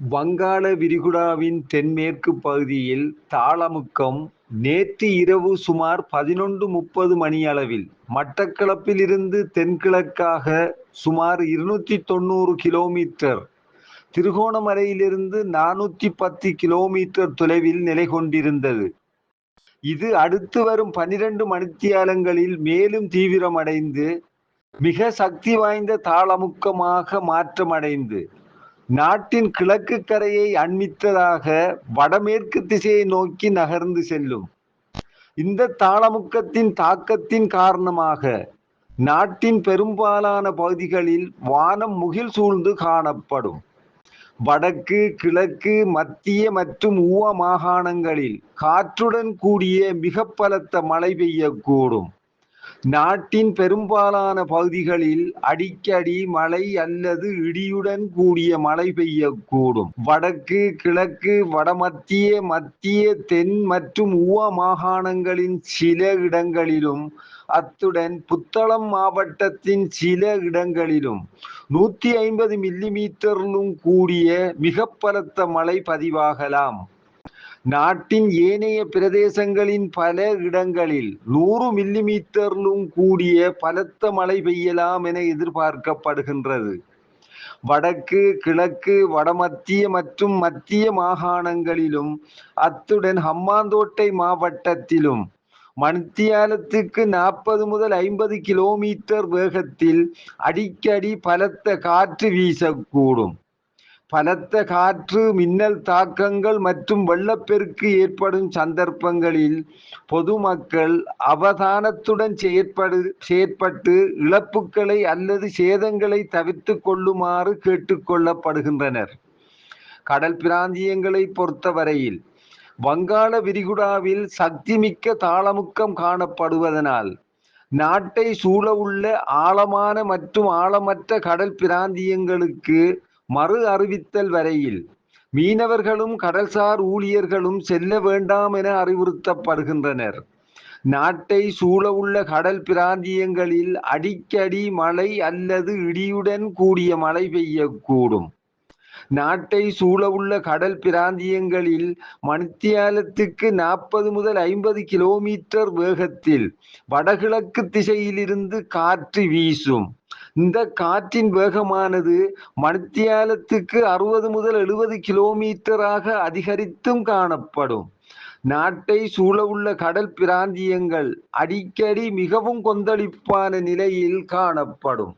வங்காள விரிகுடாவின் தென்மேற்கு பகுதியில் தாளமுக்கம் நேற்று இரவு சுமார் பதினொன்று முப்பது மணியளவில். மட்டக்களப்பிலிருந்து தென்கிழக்காக சுமார் இருநூற்றி தொண்ணூறு கிலோமீட்டர் திருகோணமலையிலிருந்து நானூற்றி பத்து கிலோமீட்டர் தொலைவில் நிலை கொண்டிருந்தது. இது அடுத்து வரும் பனிரெண்டு மணித்தியாலங்களில் மேலும் தீவிரமடைந்து மிக சக்தி வாய்ந்த தாளமுக்கமாக மாற்றமடைந்து. நாட்டின் கிழக்கு கரையை அண்மித்ததாக வடமேற்கு திசையை நோக்கி நகர்ந்து செல்லும். இந்த தாளமுக்கத்தின் தாக்கத்தின் காரணமாக நாட்டின் பெரும்பாலான பகுதிகளில் வானம் முகில் சூழ்ந்து காணப்படும். வடக்கு கிழக்கு மத்திய மற்றும் ஊவ மாகாணங்களில் காற்றுடன் கூடிய மிக பலத்த மழை பெய்யக்கூடும். நாட்டின் பெரும்பாலான பகுதிகளில் அடிக்கடி மழை அல்லது இடியுடன் கூடிய மழை பெய்யக்கூடும். வடக்கு கிழக்கு வடமத்திய மத்திய தென் மற்றும் ஊவ மாகாணங்களின் சில இடங்களிலும் அத்துடன் புத்தளம் மாவட்டத்தின் சில இடங்களிலும் நூத்தி ஐம்பது மில்லிமீட்டரிலும் கூடிய மிக பலத்த மழை பதிவாகலாம். நாட்டின் ஏனைய பிரதேசங்களின் பல இடங்களில் நூறு மில்லிமீட்டரிலும் கூடிய பலத்த மழை பெய்யலாம் என எதிர்பார்க்கப்படுகின்றது. வடக்கு கிழக்கு வடமத்திய மற்றும் மத்திய மாகாணங்களிலும் அத்துடன் ஹம்மாந்தோட்டை மாவட்டத்திலும் மணித்தியாலத்துக்கு நாற்பது முதல் ஐம்பது கிலோமீட்டர் வேகத்தில் அடிக்கடி பலத்த காற்று வீசக்கூடும். பலத்த காற்று மின்னல் தாக்கங்கள் மற்றும் வெள்ளப்பெருக்கு ஏற்படும் சந்தர்ப்பங்களில் பொதுமக்கள் அவதானத்துடன் செயற்படு செயற்பட்டு இழப்புகளை அல்லது சேதங்களை தவிர்த்து கொள்ளுமாறு கேட்டுக்கொள்ளப்படுகின்றனர் கடல் பிராந்தியங்களை பொறுத்தவரையில் வங்காள விரிகுடாவில் சக்திமிக்க தாளமுக்கம் காணப்படுவதனால் நாட்டை சூழவுள்ள ஆழமான மற்றும் ஆழமற்ற கடல் பிராந்தியங்களுக்கு மறு அறிவித்தல் வரையில் மீனவர்களும் கடல்சார் ஊழியர்களும் செல்ல வேண்டாம் என அறிவுறுத்தப்படுகின்றனர். நாட்டை சூழவுள்ள கடல் பிராந்தியங்களில் அடிக்கடி மழை அல்லது இடியுடன் கூடிய மழை பெய்யக்கூடும். நாட்டை சூழவுள்ள கடல் பிராந்தியங்களில் மணித்தியாலத்துக்கு நாற்பது முதல் ஐம்பது கிலோமீட்டர் வேகத்தில் வடகிழக்கு திசையிலிருந்து காற்று வீசும். இந்த காற்றின் வேகமானது மணித்தியாலத்துக்கு அறுபது முதல் எழுபது கிலோமீட்டராக அதிகரித்தும் காணப்படும். நாட்டை சூழவுள்ள கடல் பிராந்தியங்கள் அடிக்கடி மிகவும் கொந்தளிப்பான நிலையில் காணப்படும்.